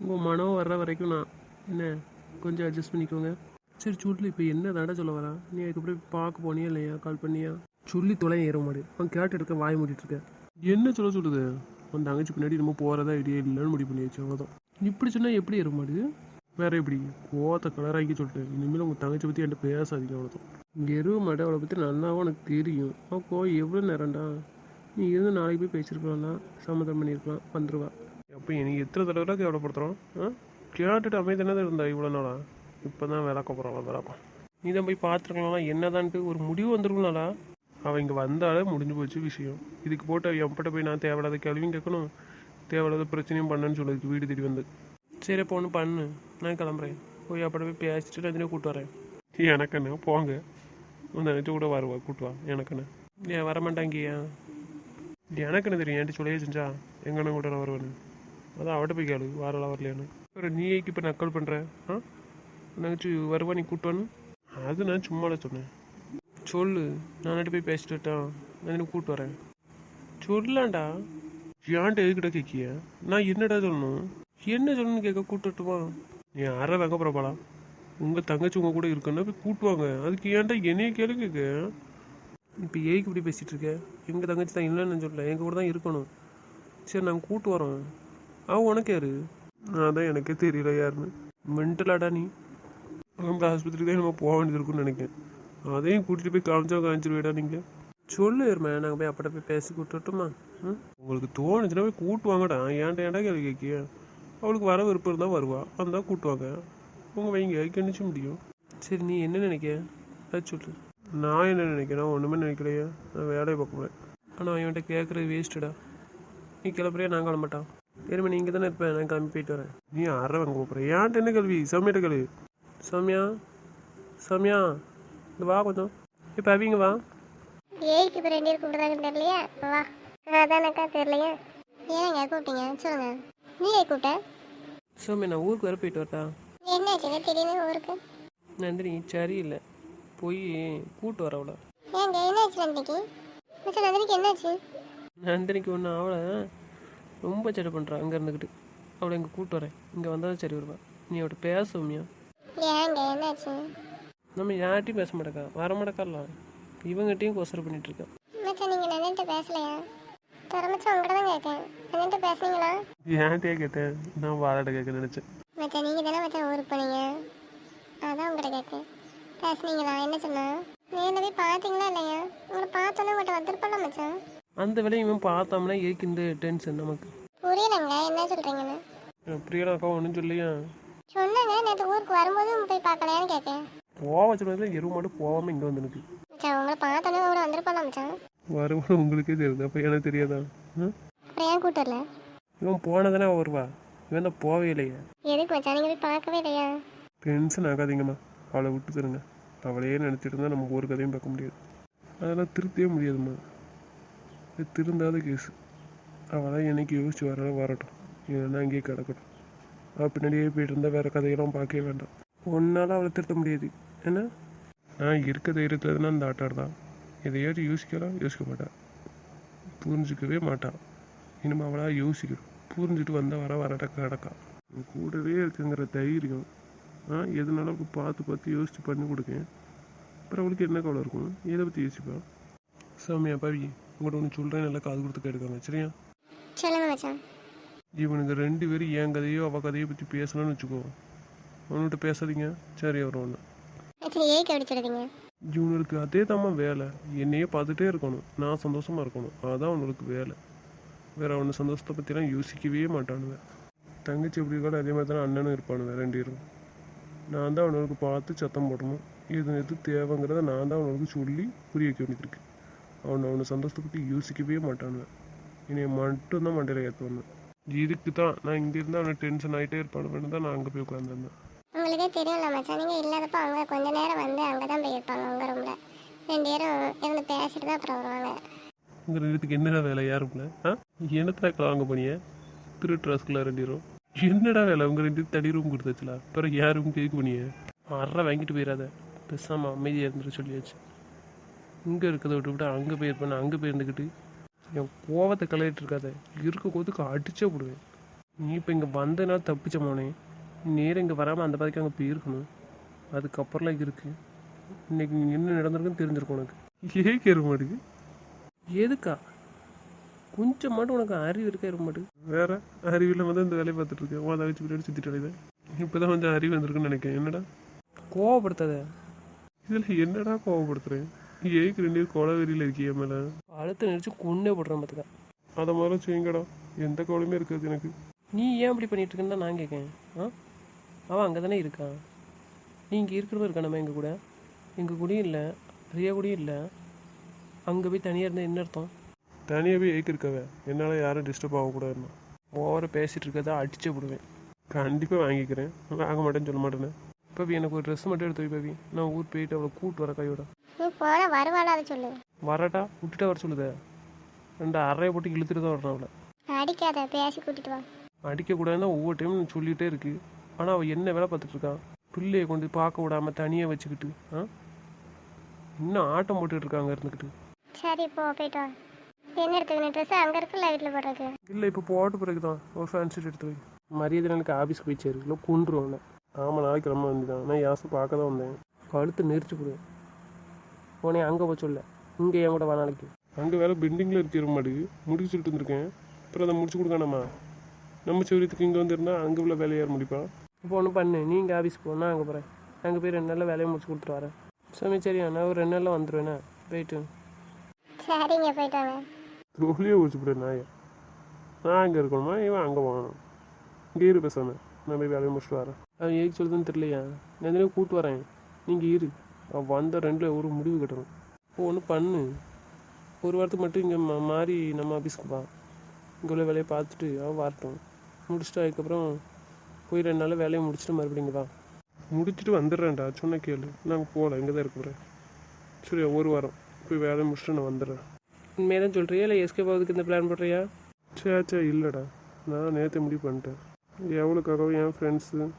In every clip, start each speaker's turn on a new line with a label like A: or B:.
A: உங்கள் மனம் வர்ற வரைக்கும் நான் என்ன கொஞ்சம் அட்ஜஸ்ட் பண்ணிக்கோங்க. சரி சுட்லி இப்போ என்ன தடை சொல்ல வரா நீ அதுக்கப்புறம் பார்க்க போனியா இல்லையா? கால் பண்ணியா? சொல்லி தொலை ஏற மாடு அவன் கேட்டு இருக்க வாய் மூடிட்டு இருக்க. என்ன சொல்ல சொல்லுது அவன் தங்கச்சி பின்னாடி நம்ம போகிறதா ஐடியா இல்லைன்னு முடிவு பண்ணி வச்சு அவ்வளோதான் இப்படி சொன்னால் எப்படி ஏற மாடு வேற எப்படி? கோத்த கலராக்கி சொல்லிட்டு. இனிமேல் உங்கள் தங்கச்சி பற்றி என்கிட்ட பேசாதீங்க அவ்வளோதான் எருவ எருவு அவளை பற்றி நல்லாவும் எனக்கு தெரியும். அவன் கோ எவ்வளோ நேரம்டா? நீ இருந்து நாளைக்கு போய் பேசியிருக்கலாம்னா சம்மதம் பண்ணியிருக்கலாம். வந்துடுவா அப்போ எனக்கு எத்தனை தடவை கேவலப்படுத்துகிறோம் ஆ? கேட்டுட்டு அமைதி தான் இருந்தா இவ்வளோ நாளா? இப்போ தான் விளக்க போகிறான் விளக்கம் நீ தான் போய் பார்த்துருக்கலாம் என்னதான்ட்டு ஒரு முடிவு வந்துருக்கலாம்டா அவன் இங்கே வந்தாலே முடிஞ்சு போச்சு விஷயம். இதுக்கு போட்டு என்கிட்ட போய் நான் தேவையில்லாத கேள்வியும் கேட்கணும். தேவையில்லாத பிரச்சனையும் பண்ணேன்னு சொல்லுது வீடு தேடி வந்து. சரி அப்போ ஒன்று பண்ணு. நான் கிளம்புறேன். போய் அப்பட போய் பேசிட்டு நான் இதுலேயே வரேன். எனக்கு என்ன? போங்க. உன் நினச்சி கூட வருவா கூட்டுவா எனக்கு என்ன? ஏன் வரமாட்டாங்கியா எனக்கு என்ன தெரியும்? என்கிட்ட சொல்லியே செஞ்சா? எங்கன்னு கூட நான் வருவேன்னு. அதான் அவட்ட போய் கேளு வரலாம் வரலையான்னு. அப்புறம் நீ ஏக்கு இப்போ நக்கல் பண்ணுற ஆ? நினச்சி வருவா நீ கூப்பிட்டோன்னு அது நான் சும்மால சொன்னேன். சொல்லு நானாட்டி போய் பேசிட்டு வரட்டான் நான் எனக்கு வரேன். சொல்லாண்டா ஏன்ட்டு எதுக்கிட்ட கேட்கிய நான் என்னடா சொல்லணும்? என்ன சொல்லணும்னு கேட்க கூட்டுட்டுமா நீ அரை தங்க பிரபலா உங்கள் தங்கச்சி உங்கள் கூட இருக்குன்னா போய் கூட்டுவாங்க. அதுக்கு ஏன்டா என்னைய கேளு கேட்க இப்போ ஏய்க்கு இப்படி பேசிகிட்டு இருக்க? எங்கள் தங்கச்சி தான் இல்லைன்னு சொல்லல. எங்கள் கூட தான் இருக்கணும். சரி நாங்கள் கூட்டு வரோம். அவன் உனக்கு யாரு? அதான் எனக்கே தெரியல யாருன்னு. மென்டலாடா நீ. அவங்க ஆஸ்பத்திரிக்கு தான் நம்ம போக வேண்டியது இருக்கும்னு நினைக்கிறேன். அதையும் கூட்டிட்டு போய் காமிச்சா காமிச்சிருவேடா நீங்கள் சொல்லு இருமா நாங்கள் போய் அப்பட போய் பேசி கூட்டுட்டுமா ம்? உங்களுக்கு தோணுச்சுன்னா போய் கூட்டுவாங்கடா ஏன்டா ஏன்டா கேள்வி கேட்கிய அவளுக்கு வர விருப்பம் இருந்தால் வருவா. வந்தால் கூட்டுவாங்க உங்கள் வைங்க கணிச்சு முடியும். சரி நீ என்ன நினைக்க அது சொல்லு. நான் என்ன நினைக்கிறேன் ஒன்றுமே நினைக்கலையா. நான் வேலையை பார்க்குவேன் ஆனால் அவன்கிட்ட கேட்குறது வேஸ்ட்டுடா நீ கிளம்புறியா? நான் கிளம்பட்டான் சரிம்மா நீ இங்கே தானே இருப்பேன் நான் கிளம்பி போயிட்டு வரேன். நீ அரை வாங்க போகிறேன் ஏன்ட்ட என்ன கல்வி சௌமியாட்ட கல்வி சௌமியா? சௌமியா? இந்த வா கொஞ்சம். இப்போ அவங்க வா.
B: ஏய்க்கு இப்போ ரெண்டு பேர் கூப்பிடுறாங்கன்னு தெரியலையா? வா. அதானக்கா தெரியலையா. ஏங்க கூப்பிட்டீங்க? சொல்லுங்க. நீ ஏன் கூப்பிட்ட?
A: சௌமியா நான் ஊருக்கு வர போயிட்டு வரட்டா?
B: என்னாச்சுங்க திடீர்னு ஊருக்கு?
A: நந்தினி சரியில்லை. போய் கூட்டு வர அவளை.
B: ஏங்க என்னாச்சு நந்தினிக்கு? மச்சான் நந்தினிக்கு என்னாச்சு?
A: நந்தினிக்கு ஒன்று அவளை ரொம்ப சட்டை பண்ணுறான் அங்கே இருந்துக்கிட்டு அவளை இங்கே கூட்டு வரேன். இங்கே வந்தால் சரி வருவா. நீ அவட்ட பேச
B: என்னாச்சு?
A: நம்ம யார்ட்டையும் பேச மாட்டேக்கா. வர மாட்டேக்கலாம் இவங்ககிட்டையும் கொசர பண்ணிட்டு இருக்கா.
B: மச்சான் நீங்கள் நந்தினிட்ட பேசலையா? திறமைச்சு உங்கள்கிட்ட தான் கேட்கேன் நந்தினிட்ட பேசுனீங்களா?
A: ஏன்ட்டே கேட்டேன்? நான் வாழட்ட கேட்க நினச்சேன்.
B: மச்சான் நீங்கள் தானே மச்சான் ஊருக்கு போனீங்க? அதான் உங்கள்கிட்ட கேட்கேன் பேசுனீங்களா? என்ன சொன்னா? நேரில் போய் பார்த்தீங்களா இல்லையா? உங்களை பார்த்தோன்னே உங்கள்கிட்ட வந்திருப்பல மச்சான்?
A: அந்த வேலையை இவன் பார்த்தோம்னா ஏக்கு இந்த டென்ஷன் நமக்கு.
B: புரியலைங்க என்ன சொல்கிறீங்கன்னு
A: பிரியாக்கா ஒன்றும் சொல்லியா
B: சொன்னாங்க நேற்று ஊருக்கு வரும்போது போய் பார்க்கலையான்னு கேட்கேன்
A: போக சொன்னதுல எருவு மாடு போகாமல் இங்கே வந்து
B: மச்சான் உங்களை பார்த்தோன்னே கூட வந்திருப்பல மச்சான்?
A: வருவான்னு உங்களுக்கே தெரியுது அப்போ எனக்கு தெரியாதா?
B: அப்புறம் ஏன் கூட்டு வரல?
A: இவன் போனதானே வருவா இவன் தான் போவே இல்லையே.
B: எதுக்கு மச்சான் நீங்கள் போய் பார்க்கவே இல்லையா?
A: டென்ஷன் ஆகாதீங்கம்மா அவளை விட்டு தருங்க அவளையே நினச்சிட்டு இருந்தால் நம்ம ஒரு கதையும் பார்க்க முடியாது. அதெல்லாம் திருத்தவே முடியாதும்மா. இது திருந்தாத கேஸு. அவளாம் என்னைக்கு யோசிச்சு வர வரட்டும். இல்லைன்னா அங்கேயே கிடக்கட்டும். அவள் பின்னாடியே போயிட்டு இருந்தால் வேறு கதையெல்லாம் பார்க்கவே வேண்டாம். ஒன்றால் அவளை திருத்த முடியாது. ஏன்னா நான் இருக்க தைரியத்தில் இருந்தால் அந்த ஆட்டார் தான். எதையாச்சும் யோசிக்கலாம் யோசிக்க மாட்டான் புரிஞ்சுக்கவே மாட்டான் இனிமேல் அவளாக யோசிக்கணும். புரிஞ்சுட்டு வந்தால் வர வரட்ட கிடக்கான் கூடவே இருக்குங்கிற தைரியம். ஆ எதுனாலும் அவளுக்கு பார்த்து பார்த்து யோசித்து பண்ணி கொடுக்கேன். அப்புறம் அவளுக்கு என்ன கவலை இருக்கும்? எதை பற்றி யோசிப்பான் சாமியா பவி. உங்கள்கிட்ட ஒன்று சொல்கிறேன் நல்லா காது கொடுத்து கேட்டுக்காங்க. சரியா?
B: சொல்லுங்க மச்சான்.
A: இவனுக்கு ரெண்டு பேரும் என் கதையோ அவள் கதையோ பற்றி பேசணும்னு வச்சுக்கோ. அவன்கிட்ட பேசாதீங்க. சரி வரும் ஒன்று இவனுக்கு அதே தாம்மா வேலை. என்னையே பார்த்துட்டே இருக்கணும். நான் சந்தோஷமாக இருக்கணும். அதான் அவனுக்கு வேலை. வேற அவனு சந்தோஷத்தை பற்றிலாம் யோசிக்கவே மாட்டானுவேன் தங்கச்சி எப்படி இருக்காலும் அதே மாதிரி தானே அண்ணனும் இருப்பானுவேன் ரெண்டு பேரும். நான் தான் அவனுக்கு பார்த்து சத்தம் போடணும். இது எது தேவைங்கிறத நான் தான் அவனுக்கு சொல்லி புரிய வைக்க வேண்டியிருக்கு அவன் அவனை சந்தோஷத்தை யோசிக்கவே மாட்டானுவேன் என்னைய மட்டும்தான் மண்டையில் ஏற்றுவானுவேன் இதுக்கு தான் நான் இங்கே இருந்தால் அவனை டென்ஷன் ஆகிட்டே இருப்பானுவேன்னு தான் நான் அங்கே போய் உட்காந்துருந்தேன்
B: உங்களுக்கே தெரியும்ல மச்சான். நீங்கள் இல்லாதப்போ அவங்க கொஞ்ச நேரம் வந்து அங்கே தான் போயிருப்பாங்க உங்கள் ரூமில் ரெண்டு பேரும் இருந்து பேசிட்டு தான் அப்புறம் வருவாங்க.
A: உங்கள் ரெண்டுத்துக்கு என்னடா வேலை? யாருக்குள்ள ஆ? என்னத்துல வாங்க போனிய திருட்டு ரஸ்குள்ள ரெண்டு என்னடா வேலை? உங்க ரெண்டு தடி ரூம் கொடுத்தாச்சுல. அப்புறம் யார் ரூம் கேட்க போனிய அற வாங்கிட்டு போயிடாத. பேசாம அமைதியாக இருந்துட்டு சொல்லியாச்சு. இங்கே இருக்கிறத விட்டு விட்டு அங்கே போயிருப்பேன் அங்கே போயிருந்துக்கிட்டு என் கோவத்தை கலையிட்டு இருக்காத. இருக்க கோத்துக்கு அடிச்சே விடுவேன் நீ இப்போ இங்கே வந்தனால தப்பிச்ச மோனே. நேரம் இங்கே வராமல் அந்த பாதிக்கு அங்கே போயிருக்கணும். அதுக்கப்புறம்லாம் இருக்கு. இன்னைக்கு என்ன நடந்திருக்குன்னு தெரிஞ்சிருக்கும் உனக்கு. ஏன் கேட்க மாட்டுக்கு எதுக்கா? கொஞ்சம் மட்டும் உனக்கு அறிவு இருக்கா இருக்க மாட்டேங்குது வேற அறிவு இல்லாமல் தான் இந்த வேலையை பார்த்துட்டு இருக்கேன். உன் தவிச்சு பின்னாடி சுற்றிட்டு அலையுதேன் இப்போ தான் கொஞ்சம் அறிவு வந்திருக்குன்னு நினைக்கிறேன். என்னடா? கோவப்படுத்தாத. இதில் என்னடா கோவப்படுத்துறேன் ஏக்கு ரெண்டு பேரும் கொலை வெறியில் இருக்கிய மேலே. அழுத்த நினச்சி கொன்னே போடுறேன் பார்த்துக்கா அதை முதல்ல செய்யுங்கடா. எந்த கவலையுமே இருக்காது எனக்கு. நீ ஏன் இப்படி பண்ணிட்டு இருக்கேன்னு தான் நான் கேட்கேன் ஆ? அவன் அங்கே தானே இருக்கான். நீ இங்கே இருக்கிறவ இருக்கா நம்ம எங்கள் கூட. எங்கள் கூடயும் இல்லை. ரியா கூடயும் இல்லை. அங்கே போய் தனியாக இருந்தால் என்ன அர்த்தம்? தனியாக போய் ஏக்கு இருக்கவ என்னால் யாரும் டிஸ்டர்ப் ஆகக்கூடாதுன்னு ஓவராக பேசிகிட்டு இருக்கதா அடிச்சே விடுவேன். கண்டிப்பாக வாங்கிக்கிறேன். வாங்க மாட்டேன்னு சொல்ல மாட்டேனே பவி எனக்கு ஒரு ட்ரெஸ் மட்டும் எடுத்து வை பவி. நான் ஊர் போயிட்டு அவளை கூட்டு வர கையோட.
B: நீ போனால் வருவாளா அதை சொல்லு.
A: வரட்டா விட்டுட்டா வர சொல்லுதே. ரெண்டு அறையை போட்டு இழுத்துட்டு தான் வரணும் அவளை.
B: அடிக்காத பேசி கூட்டிட்டு வா.
A: அடிக்கக்கூடாதுன்னு ஒவ்வொரு டைம் சொல்லிகிட்டே இருக்கு. ஆனால் அவள் என்ன வேலை பார்த்துட்டு இருக்கா? பிள்ளையை கொண்டு பார்க்க விடாம தனியாக வச்சுக்கிட்டு ஆ? இன்னும் ஆட்டம் போட்டுட்டு இருக்காங்க இருந்துக்கிட்டு.
B: சரி போ போயிட்டு வா. என்ன எடுத்துக்கணும் ட்ரெஸ் அங்கே இருக்குல்ல வீட்டில் போடுறது
A: இல்லை இப்போ போட்ட பிறகு தான் ஒரு ஃபேன்சி எடுத்து வை. மரியாதை எனக்கு ஆஃபீஸ்க்கு போய் சேரு. இல்லை கொண்டுருவோம் ஆமாம் நாளைக்கு கிளம்ப வந்துதான் நான் யாசை பார்க்க தான் வந்தேன். கழுத்து நெரிச்சு போடுவேன் உடனே அங்கே போய் சொல்ல. இங்கே என் கூட வா நாளைக்கு. அங்கே வேலை பெண்டிங்கில் இருக்கிற மாட்டுக்கு முடிச்சு சொல்லிட்டு வந்திருக்கேன். அப்புறம் அதை முடிச்சு கொடுக்கணுமா? நம்ம சௌரியத்துக்கு இங்கே வந்துருந்தா அங்கே உள்ள வேலையை யார் முடிப்பான் இப்போ ஒன்று பண்ணு. நீ இங்கே ஆஃபீஸ் போ. நான் அங்கே போகிறேன் அங்கே போய் ரெண்டு நாளில் வேலையை முடிச்சு கொடுத்துட்டு வரேன். சரி சரியா நான் ஒரு ரெண்டு நாளில் வந்துடுவேண்ணே போயிட்டு.
B: சரிங்க போயிட்டு வாங்க.
A: தோழியே குடிச்சு போடு நாயை. நான் அங்கே இருக்கணுமா? இவன் அங்கே போகணும். இங்கே இரு பேசாம. நான் போய் வேலையை முடிச்சுட்டு வரேன். அவன் ஏக்கு சொல்லுதுன்னு தெரியலையா? நான் எதுனா கூட்டு வரேன். நீங்கள் இரு. அவன் வந்த ரெண்டில் ஒரு முடிவு கட்டணும். இப்போ ஒன்று பண்ணு. ஒரு வாரத்துக்கு மட்டும் இங்கே மா மாறி நம்ம ஆஃபீஸ்க்கு வா. இங்கே உள்ள வேலையை பார்த்துட்டு அவன் வரட்டும். முடிச்சுட்டு அதுக்கப்புறம் போய் ரெண்டு நாள் வேலையை முடிச்சுட்டு மறுபடியும் வா. முடிச்சுட்டு வந்துடுறேன்டா. சொன்ன கேளு. நாங்கள் போகல. இங்கே தான் இருக்கிறேன் சரி ஒரு வாரம். போய் வேலையை முடிச்சுட்டு நான் வந்துடுறேன். உண்மையாக தான் சொல்கிறியா இல்லை எஸ்கேப் ஆகுதுக்கு இந்த பிளான் பண்ணுறியா சே சே இல்லைடா. நான் நேற்று முடிவு பண்ணிட்டேன். எவ்வளோக்காகவும் என் ஃப்ரெண்ட்ஸு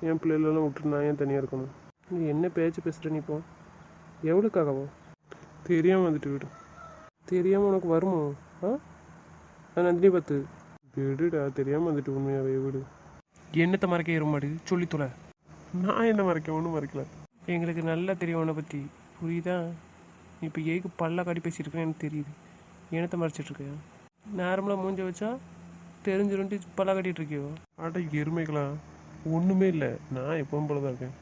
A: என் பிள்ளைகளெல்லாம் விட்டுட்டு நான் ஏன் தனியாக இருக்கணும்? நீ என்ன பேச்சு பேசுகிற நீ இப்போ? எவ்வளோக்காகவோ தெரியாமல் வந்துட்டு விடு. தெரியாமல் உனக்கு வருமோ? ஆ? நான் நந்தினி பார்த்து. விடுடா தெரியாமல் வந்துட்டு உண்மையாகவே விடு. என்னத்தை மறைக்க ஏற மாடு சொல்லி தொலை. நான் என்ன மறைக்க? ஒன்றும் மறைக்கல. எங்களுக்கு நல்லா தெரியும் உன்னை பற்றி புரியுதா? நீ இப்போ ஏக்கு பல்ல காட்டி பேசிட்டு எனக்கு தெரியுது. என்னத்தை மறைச்சிட்டு நார்மலாக மூஞ்ச வச்சா தெரிஞ்சிருந்துட்டு பல்ல கட்டிகிட்டு இருக்கியோ ஆட்டா எருமைகளா ஒன்றுமே இல்லை. நான் எப்பவும் போல தான் இருக்கேன்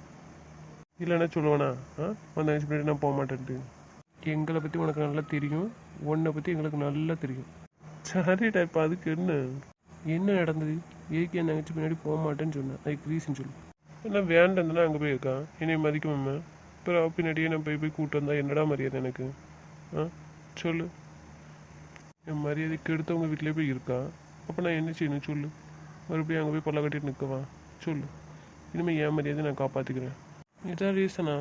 A: இல்லைன்னா சொல்லுவேண்ணா ஆ? வந்த பின்னாடி நான் போக மாட்டேன்ட்டு. எங்களை பற்றி உனக்கு நல்லா தெரியும். உன்னை பற்றி எங்களுக்கு நல்லா தெரியும். சரிடா இப்போ அதுக்கு என்ன? என்ன நடந்தது? ஏக்கு என் தங்கச்சி பின்னாடி போக மாட்டேன்னு சொன்னேன் அதுக்கு ரீசன் சொல்லு. என்ன வேண்டாம் அங்கே போய் இருக்கான் என்னை மதிக்குமாம அப்புறம் பின்னாடியே நான் போய் போய் கூட்டு வந்தா என்னடா மரியாதை எனக்கு? ஆ? சொல்லு. என் மரியாதை கெடுத்தவங்க வீட்டிலே போய் இருக்கா? அப்போ நான் என்ன செய்யணும் சொல்லு. மறுபடியும் அங்கே போய் கொள்ள கட்டிட்டு நிற்கவா சொல்லு. இனிமேல் என் மரியாதை நான் காப்பாற்றிக்கிறேன் இதுதான் ரீசனா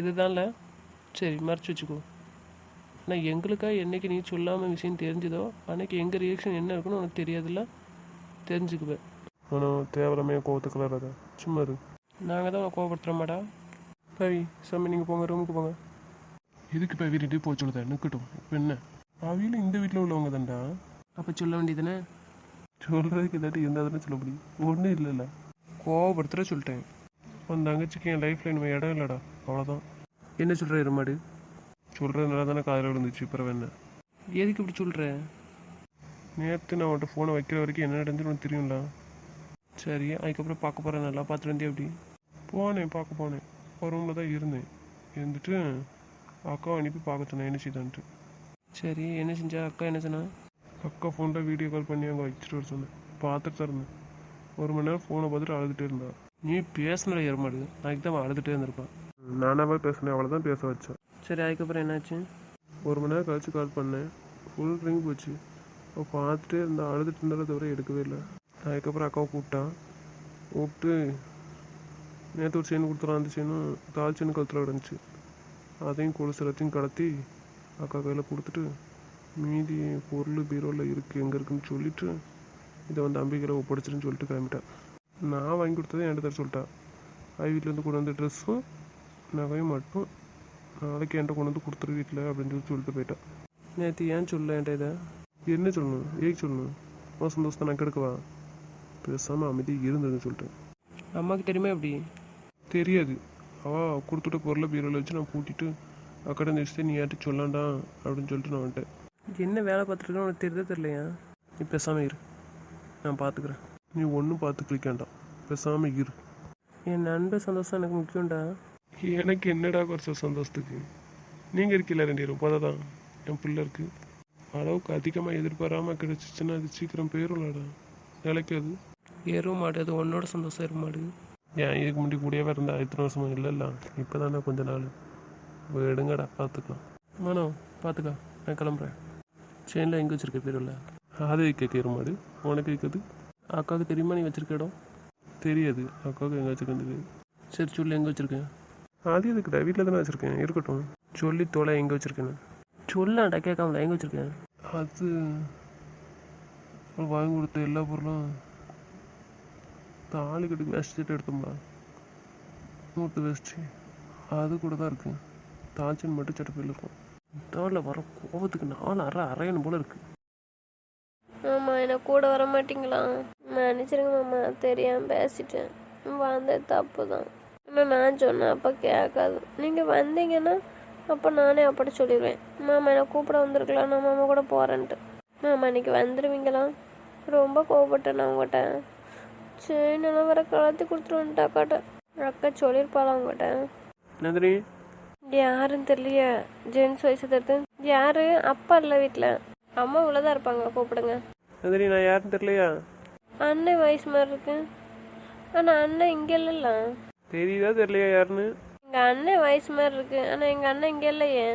A: இதுதான்ல? சரி மறைச்சி வச்சுக்கோ. ஆனால் எங்களுக்கா என்னைக்கு நீ சொல்லாமல் விஷயம் தெரிஞ்சதோ அன்னைக்கு எங்கள் ரியாக்ஷன் என்ன இருக்குன்னு உனக்கு தெரியாதுல்ல? தெரிஞ்சுக்குவேன். ஆனால் தேவலமையாக கோவத்துக்குள்ள வராத. சும்மா இரு. நாங்கள் தான் கோவப்படுத்துகிற மாடா பவி சாமி நீங்கள் போங்க ரூமுக்கு போங்க. எதுக்கு பவி ரெண்டு போச்சு சொல்லுதா? நிற்கட்டும் இப்போ என்ன? அவங்களும் இந்த வீட்டில் உள்ளவங்க தான்டா. அப்போ சொல்ல வேண்டியதுதானே சொல்கிறதுக்கு இதாட்டி இருந்தால் தானே சொல்ல முடியும்? ஒன்றும் இல்லைல்ல. கோவப்படுத்துகிற சொல்லிட்டேன். உன் தங்கச்சிக்கு என் லைஃப்பில் இனிமேல் இடம் இல்லைடா. அவ்வளோதான் என்ன சொல்கிற எருமாடு சொல்கிறதுனால தானே காதில் விழுந்துச்சு இப்போ என்ன? எதுக்கு இப்படி சொல்கிற நேற்று நான் அவன்கிட்ட ஃபோனை வைக்கிற வரைக்கும் என்ன நடந்துன்னு உனக்கு தெரியும்ல? சரி அதுக்கப்புறம் பார்க்க போகிறேன் நல்லா பார்த்துட்டு வந்தே அப்படி போனேன் பார்க்க போனேன். ஒரு ரூமில் தான் இருந்தேன். இருந்துட்டு அக்காவை அனுப்பி பார்க்க சொன்னேன் என்ன செய்தான்ட்டு. சரி என்ன செஞ்சா? அக்கா என்ன சொன்னா? அக்கா ஃபோனில் வீடியோ கால் பண்ணி அங்கே வச்சுட்டு வர சொன்னேன். பார்த்துட்டு தான் இருந்தேன். ஒரு மணி நேரம் ஃபோனை பார்த்துட்டு அழுதுகிட்டே இருந்தா நீ பேசின ஏறமாடுது அதுக்கு தான் அவன் அழுதுகிட்டே இருந்திருப்பான் நானாவே பேசினேன். அவளை தான் பேச வச்சேன். சரி அதுக்கப்புறம் என்னாச்சு? ஒரு மணி நேரம் கழிச்சு கால் பண்ணேன். ஃபுல் ரிங் போச்சு. அவள் பார்த்துட்டே இருந்தா அழுதுட்டு இருந்தாலும் தவிர எடுக்கவே இல்லை. அதுக்கப்புறம் அக்காவை கூப்பிட்டான். கூப்பிட்டு நேற்று ஒரு செயின் கொடுத்துறான் அந்த செயினும் தால் செயின் கழுத்தில் கிடந்துச்சு அதையும் கொலுசு எல்லாத்தையும் கடத்தி அக்கா கையில் கொடுத்துட்டு மீதி பொருள் பீரோவில் இருக்குது எங்கே இருக்குன்னு சொல்லிட்டு இதை வந்து அம்பிகையில் ஒப்படைச்சிருன்னு சொல்லிட்டு கிளம்பிட்டேன் நான் வாங்கி கொடுத்ததை என்கிட்ட தர சொல்லிட்டா. அவ வீட்டிலேருந்து கொண்டு வந்த ட்ரெஸ்ஸும் நகையும் மட்டும் நாளைக்கு என்கிட்ட கொண்டு வந்து கொடுத்துரு வீட்டில் அப்படின்னு சொல்லி சொல்லிட்டு போயிட்டான் நேற்று ஏன் சொல்ல என்கிட்ட இதை? என்ன சொல்லணும்? ஏக்கு சொல்லணும்? உன் சந்தோஷத்தை நான் கெடுக்கவா? பேசாமல் அமைதியாக இருந்துன்னு சொல்லிட்டேன். அம்மாவுக்கு தெரியுமா எப்படி? தெரியாது. அவள் கொடுத்துட்ட பொருளை பீரோவில் வச்சு நான் பூட்டிட்டு அக்கடை நிறுத்தி நீ யார்ட்டு சொல்லாண்டா அப்படின்னு சொல்லிட்டு நான் வந்துட்டேன். என்ன வேலை பார்த்துருக்கேன் உனக்கு தெரியுதா தெரியலையா? நீ பேசாமல் இரு. நான் பார்த்துக்கிறேன் நீ ஒன்றும் பார்த்து கிளிக்காண்டாம் பேசாமல் இரு. என் நண்பர் சந்தோஷம் எனக்கு முக்கியம்டா. எனக்கு என்னடா குறைச்ச சந்தோஷத்துக்கு? நீங்கள் இருக்கீல்ல ரெண்டு பேரும். போதாதான் என் பிள்ளை இருக்கு. அளவுக்கு அதிகமாக எதிர்பாராமல் கிடைச்சிச்சுன்னா அது சீக்கிரம் போயிடும்லடா நிலைக்காது ஏறவும் மாட்டாது உன்னோட சந்தோஷம் ஏற மாட்டுது ஏன் இதுக்கு முன்னாடி கூடவே இருந்தா இத்தனை வருஷமா இல்லைல்ல? இப்போ தானே கொஞ்ச நாள். எடுங்கடா பார்த்துக்கலாம் வேணாம் பார்த்துக்கா நான் கிளம்புறேன். செயினில் எங்கே வச்சிருக்க பேருல அது வைக்க மாடு. உனக்கு வைக்கிறது? அக்காவுக்கு தெரியுமா நீ வச்சுருக்க இடம்? தெரியாது. அக்காவுக்கு எங்கே வச்சிருக்கேன் சரி சொல்லு எங்கே வச்சிருக்கேன்? அது எதுக்குடா வீட்டில் தானே வச்சுருக்கேன். இருக்கட்டும். சொல்லி தொலை எங்கே வச்சுருக்கேன்னு. சொல்லாண்டா கேட்காமல எங்கே வச்சிருக்கேன்? அது வாங்கி கொடுத்த எல்லா பொருளும் தாலி கட்டுக்கு வேஸ்ட் எடுத்தோம்டா மூட்டு வேஸ்ட்டு அது கூட தான் இருக்குது தாச்சின் மட்டும் சட்டப்பையில் இருக்கும் தாளில் வர கோபத்துக்கு நாலு அரை அரையணும் போல இருக்கு.
C: மாமா என்ன கூட வர மாட்டீங்களா? மன்னிச்சிருங்க மாமா தெரியாமல் பேசிட்டேன். வந்தது தப்பு தான் ஆனால் நான் சொன்னேன் அப்போ கேட்காது. நீங்கள் வந்தீங்கன்னா அப்போ நானே அப்படி சொல்லிடுவேன் மாமா என்னை கூப்பிட வந்திருக்கலாம் நான் மாமா கூட போகிறேன்ட்டு மாமா இன்னைக்கு வந்துடுவீங்களா ரொம்ப கோவப்பட்டேன் நான் உங்கள்கிட்ட சரி நான் வர கலத்தி கொடுத்துருவேன்ட்டு அக்காட்ட அக்கா சொல்லியிருப்பாளா உங்கள்கிட்ட
A: நந்தினி
C: யாருன்னு தெரியலையே. ஜென்ஸ் வயசு தருது யாரு? அப்பா இல்லை வீட்டில் அம்மா உள்ளதான் இருப்பாங்க. கூப்பிடுங்க.
A: நந்தினி நான் யாருன்னு தெரியலையா?
C: அண்ணன் வயசு மாதிரி இருக்கு. ஆனால் அண்ணன் இங்கே இல்லைல்ல.
A: தெரியுதா தெரியலையா யாருன்னு?
C: எங்கள் அண்ணன் வயசு மாதிரி இருக்கு. ஆனால் எங்கள் அண்ணன் இங்கே இல்லையே.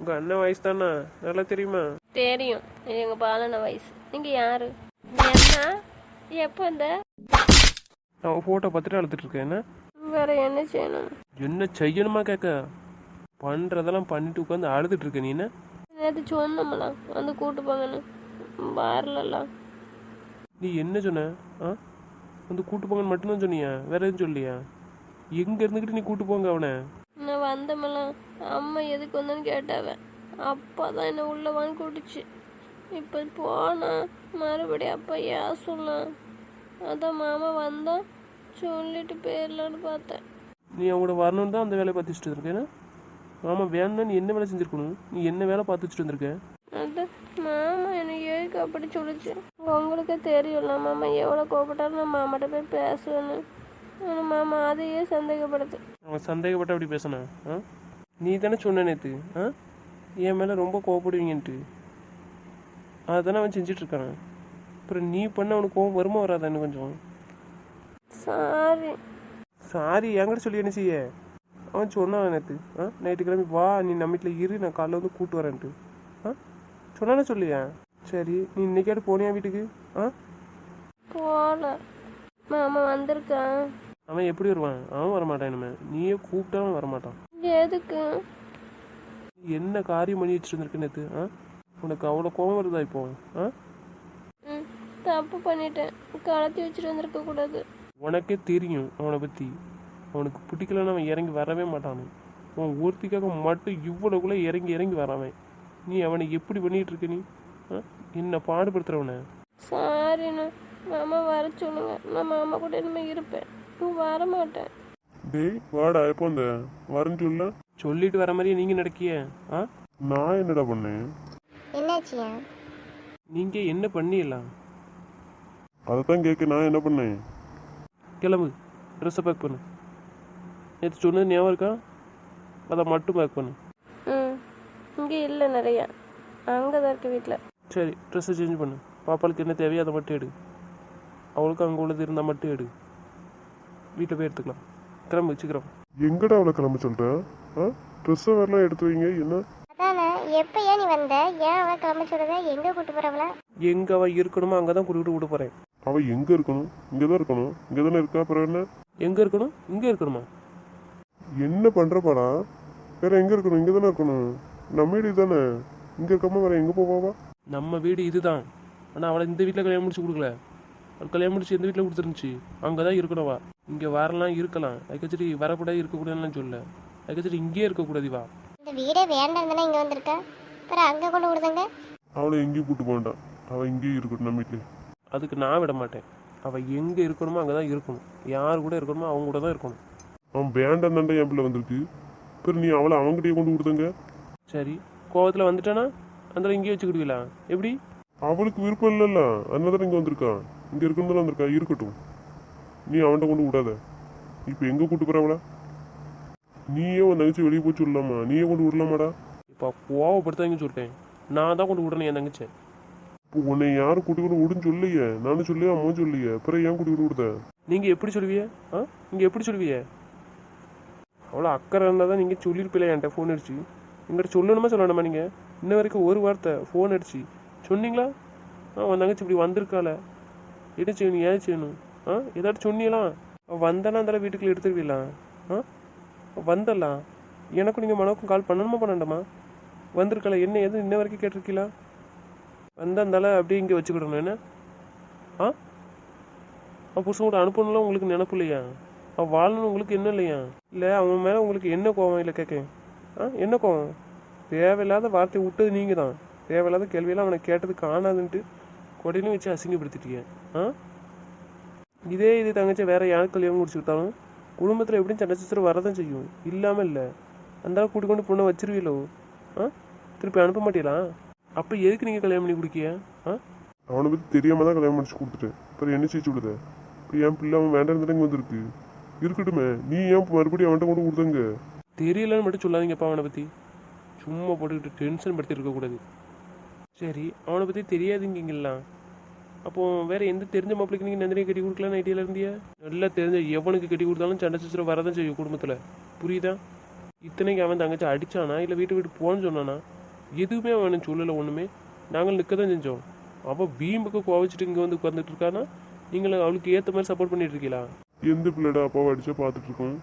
A: உங்கள் அண்ணன் வயசு தானா? நல்லா தெரியுமா?
C: தெரியும். இது எங்கள் பாலன வயசு. நீங்கள் யாரு? என்ன? எப்போ இந்த
A: நான் ஃபோட்டோ பார்த்துட்டு அழுதுட்டு இருக்கேன். என்ன?
C: வேற என்ன செய்யணும்?
A: என்ன செய்யணுமா கேட்க பண்ணுறதெல்லாம் பண்ணிட்டு உட்காந்து அழுதுட்டு இருக்க நீ என்ன?
C: நேற்று சொன்னோம்லாம் வந்து கூட்டு போங்கன்னு. வரலாம்
A: நீ என்ன சொன்ன? ஆ? வந்து கூட்டு போங்கன்னு மட்டும்தான் சொன்னியா? வேற எதுவும் சொல்லியா எங்கே இருந்துக்கிட்டு நீ கூட்டு போங்க அவனை?
C: நான் வந்தமெல்லாம் அம்மா எதுக்கு வந்தேன்னு கேட்டாவ. அப்பா தான் என்னை உள்ள வாங்கி கூட்டுச்சு. இப்போ போனா மறுபடியும் அப்பா ஏன் சொல்லலாம் அதான் மாமா வந்தா சொல்லிட்டு போயிடலான்னு பார்த்தேன்.
A: நீ அவங்களோட வரணும்னு தான் அந்த வேலையை பார்த்து வச்சுட்டு இருக்கேன் ஆமாம் வேணும்னா நீ என்ன வேலை செஞ்சுருக்கணும்? நீ என்ன வேலை பார்த்து வச்சுட்டு வந்திருக்க?
C: அது மாமா என்னை ஏக்கு அப்படி சொல்லுச்சு. உங்களுக்கே தெரியும்ல மாமா எவ்வளோ கோபப்பட்டாலும் நான் மாமாட்ட போய் பேசுவேன்னு. ஆனால் மாமா அதையே சந்தேகப்படுது
A: அவன் சந்தேகப்பட்டு அப்படி பேசினான் ஆ? நீ தானே சொன்ன நேற்று ஆ? என் மேலே ரொம்ப கோவப்படுவீங்கன்ட்டு. அதுதானே அவன் செஞ்சுட்டு இருக்கான் அப்புறம் நீ பண்ண அவனுக்கு கோவம் வருமா வராதா இன்னும் கொஞ்சம்?
C: சாரி
A: சாரி என்கிட்ட சொல்லி என்ன செய்ய? அவன் சொன்னான் நேற்று ஆ? நைட்டு கிளம்பி வா நீ நம்ம வீட்டில் இரு நான் காலைல வந்து கூட்டு வரேன்ட்டு. ஆ? சொன்னானே சொல்லியா? சரி நீ இன்னைக்காட்டு போனியா வீட்டுக்கு? ஆ?
C: போகல மாமா வந்திருக்கான்.
A: அவன் எப்படி வருவான்? அவன் வரமாட்டான் இனிமே. நீயே கூப்பிட்டாலும் வரமாட்டான்.
C: எதுக்கு?
A: என்ன காரியம் பண்ணி வச்சுட்டு இருந்திருக்க நேற்று ஆ? உனக்கு அவ்வளோ கோவம் வருதா இப்போ ஆ?
C: ம் தப்பு பண்ணிட்டேன். கலத்தி வச்சுட்டு வந்திருக்க கூடாது.
A: உனக்கே தெரியும் அவனை பற்றி அவனுக்கு பிடிக்கலன்னு அவன் இறங்கி வரவே மாட்டானு. உன் ஒருத்திக்காக மட்டும் இவ்வளோக்குள்ளே இறங்கி இறங்கி வராவன் நீ அவனை எப்படி பண்ணிட்டு இருக்க நீ? ஆ? என்ன பாடுபடுத்துறவனை?
C: சாரிண்ணா மாமா வர சொல்லுங்க. நான் மாமா கூட இனிமேல் இருப்பேன். வர மாட்டேன்
D: டேய் வாடா எப்போ வந்த? வரேன்னு சொல்ல
A: சொல்லிட்டு வர மாதிரியே நீங்கள் நடக்கிய. ஆ?
D: நான் என்னடா பண்ணேன்?
B: என்னாச்சியா?
A: நீங்கள் என்ன பண்ணிடலாம்
D: அதைத்தான் கேட்க நான் என்ன பண்ணேன்?
A: கிளம்பு. ட்ரெஸ்ஸை பேக் பண்ணு. நேற்று சொன்னது ஞாபகம் இருக்கா? அதை மட்டும் பேக் பண்ணு.
C: ம் இங்கே இல்லை நிறையா. அங்கே தான் இருக்கு வீட்டில்.
A: சரி ட்ரெஸ்ஸை சேஞ்ச் பண்ணு. பாப்பாளுக்கு என்ன தேவையோ அதை மட்டும் எடு. அவளுக்கு அங்கே உள்ளது இருந்தால் மட்டும் எடு. வீட்டில் போய் எடுத்துக்கலாம். கிளம்பு சீக்கிரம்.
D: எங்கடா அவளை கிளம்ப சொல்ற? ஆ? ட்ரெஸ்ஸை வரலாம் எடுத்து வைங்க என்ன?
B: அதானே எப்போ ஏன் நீ வந்த? ஏன் அவ கிளம்ப சொல்லுத எங்கே கூட்டு போறவள
A: எங்கே அவள் இருக்கணுமோ அங்கே தான் கூட்டிகிட்டு விட போகிறேன்.
D: அவ எங்க இருக்கணும்? இங்க தான் இருக்கணும். இங்க தானே இருக்கா? அப்புறம் என்ன?
A: எங்கே இருக்கணும்? இங்கே இருக்கணுமா?
D: என்ன பண்றப்பாடா? வேற எங்க இருக்கணும்? இங்க தானே இருக்கணும். நம்ம வீடு தானே இங்க இருக்காம வேற எங்க போவாவா?
A: நம்ம வீடு இதுதான். ஆனால் அவளை இந்த வீட்டில் கல்யாணம் முடிச்சு கொடுக்கல. அவள் கல்யாணம் முடிச்சு எந்த வீட்டில் கொடுத்துருந்துச்சு? அங்கே தான் இருக்கணும்வா. இங்கே வரலாம் இருக்கலாம். அதுக்கச்சரி வரக்கூடாது இருக்கக்கூடாதுன்னு சொல்ல அதுக்கச்சரி இங்கேயே இருக்கக்கூடாது வா.
B: இந்த வீடே வேண்டாம் தானே இங்கே வந்திருக்கா? அப்புறம் அங்கே கொண்டு விடுதங்க?
D: அவளை எங்கேயும் கூட்டு போகண்டாம் அவ இங்கேயும் இருக்கட்டும் நம்ம வீட்லயே.
A: அதுக்கு நான் விட மாட்டேன். அவள் எங்கே இருக்கணுமோ அங்கே தான் இருக்கணும். யார் கூட இருக்கணுமோ அவங்க கூட தான் இருக்கணும்.
D: அவன் வேண்டாம் தாண்டா என் பிள்ளை வந்திருக்கு. பிறகு நீ அவளை அவன்கிட்டயே கொண்டு கொடுத்தங்க
A: சரி கோவத்தில் வந்துட்டானா? அந்த இங்கேயே வச்சுக்கிடுவீங்களா எப்படி?
D: அவளுக்கு விருப்பம் இல்லைல்ல. அதனால தான் இங்கே வந்திருக்கான் இங்கே இருக்கணும் வந்திருக்கா. இருக்கட்டும். நீ அவன்கிட்ட கொண்டு விடாத. இப்போ எங்கே கூட்டு போற அவளை? நீயே உன் தங்கச்சி வெளியே போய் சொல்லலாமா? நீயே கொண்டு விடலாமாடா?
A: இப்போ கோவப்படுத்தாங்க சொல்லிட்டேன். நான் தான் கொண்டு விடணும் என் தங்கச்சி
D: இப்போ உன்னை யாரும் கூட்டி கொண்டு விடுன்னு சொல்லியே. நானும் சொல்லியே அம்மாவும் சொல்லியே. பிறகு ஏன் கூட்டி கொண்டு விடுத?
A: நீங்கள் எப்படி சொல்லுவீங்க ஆ? நீங்கள் எப்படி சொல்லுவீங்க அவ்வளோ அக்கறை இருந்தால் தான் நீங்கள் சொல்லியிருப்பீல என்கிட்ட ஃபோன் அடிச்சு. எங்கிட்ட சொல்லணுமா சொல்லணுமா நீங்கள் இன்ன வரைக்கும் ஒரு வார்த்தை ஃபோன் அடிச்சு. சொன்னீங்களா? ஆ உன் தங்கச்சி இப்படி வந்திருக்காள. என்ன செய்யணும் ஏன் செய்யணும்? ஆ ஏதாட்டும் சொன்னீங்களா? வந்தேன்னா வந்தானா அந்த வீட்டுக்குள்ளே எடுத்துருவீங்களா? ஆ அவ வந்தலாம் எனக்கும் நீங்கள் மனோக்கும் கால் பண்ணணுமா பண்ணண்டாமா? வந்திருக்கல என்ன எது இன்ன வரைக்கும் கேட்டிருக்கீங்களா வந்தாந்தால அப்படியே இங்கே வச்சுக்கிடணும் என்ன? ஆ? புருஷன் கூட அனுப்பணும்லாம் உங்களுக்கு நினப்பு இல்லையா? அவன் வாழணும் உங்களுக்கு என்ன இல்லையா? இல்லை அவன் மேலே உங்களுக்கு என்ன கோவம் இல்லை கேட்க. ஆ என்ன கோவம் தேவையில்லாத வார்த்தையை விட்டது நீங்கள் தான் தேவையில்லாத கேள்வியெல்லாம் அவனை கேட்டது காணாதுன்ட்டு கொடையிலும் வச்சு அசிங்கப்படுத்திட்டீங்க. ஆ? இதே இது தங்கச்சி வேற யார் கல்யாணம் முடிச்சுக்கிட்டாலும் குடும்பத்தில் எப்படியும் சண்டை சிஸ்டர் வரதான் செய்யும். இல்லாமல் இல்லை. அந்த கூட்டி கொண்டு பொண்ணை வச்சிருவீங்களோ ஆ? திருப்பி அனுப்ப மாட்டீங்களா அப்போ எதுக்கு நீங்கள் கல்யாணம் பண்ணி கொடுக்கிய ஆ?
D: அவனை பற்றி தெரியாமல் தான் கல்யாணம் முடிச்சு கொடுத்துட்டேன். அப்புறம் என்ன செய்ச்சு விடுத இப்போ என் பிள்ளை அவன் வேண்டாம் இங்கே வந்திருக்கு. இருக்கட்டுமே. நீ ஏன் மறுபடியும் அவன்கிட்ட கொண்டு கொடுத்தங்க?
A: தெரியலன்னு மட்டும் சொல்லாதீங்கப்பா அவனை பற்றி சும்மா போட்டுக்கிட்டு டென்ஷன் படுத்தி இருக்கக்கூடாது சரி அவனை பற்றி தெரியாதுங்கலாம் அப்போ வேற எந்த தெரிஞ்ச மாப்பிளைக்கு நீங்கள் நந்தினியை கட்டி கொடுக்கலாம் ஐடியில் இருந்தியா? நல்லா தெரிஞ்ச எவனுக்கு கட்டி கொடுத்தாலும் சண்டை சிஸ்டர் வரதான் செய்யும் குடும்பத்தில். புரியுதா? இத்தனைக்கு அவன் தங்கச்சி அடிச்சானா? இல்லை வீட்டு வீட்டு போன்னு சொன்னானா? எதுவுமே அவன் சொல்லலை ஒன்றுமே நாங்கள் நிற்க தான் செஞ்சோம். அவள் வீம்புக்கு கோவச்சிட்டு இங்கே வந்து உட்காந்துட்டு இருக்கானா? நீங்கள் அவளுக்கு ஏற்ற மாதிரி சப்போர்ட் பண்ணிட்டு இருக்கீங்களா?
D: எந்த பிள்ளைடா அப்பாவை அடிச்சா பார்த்துட்டு இருக்கோம்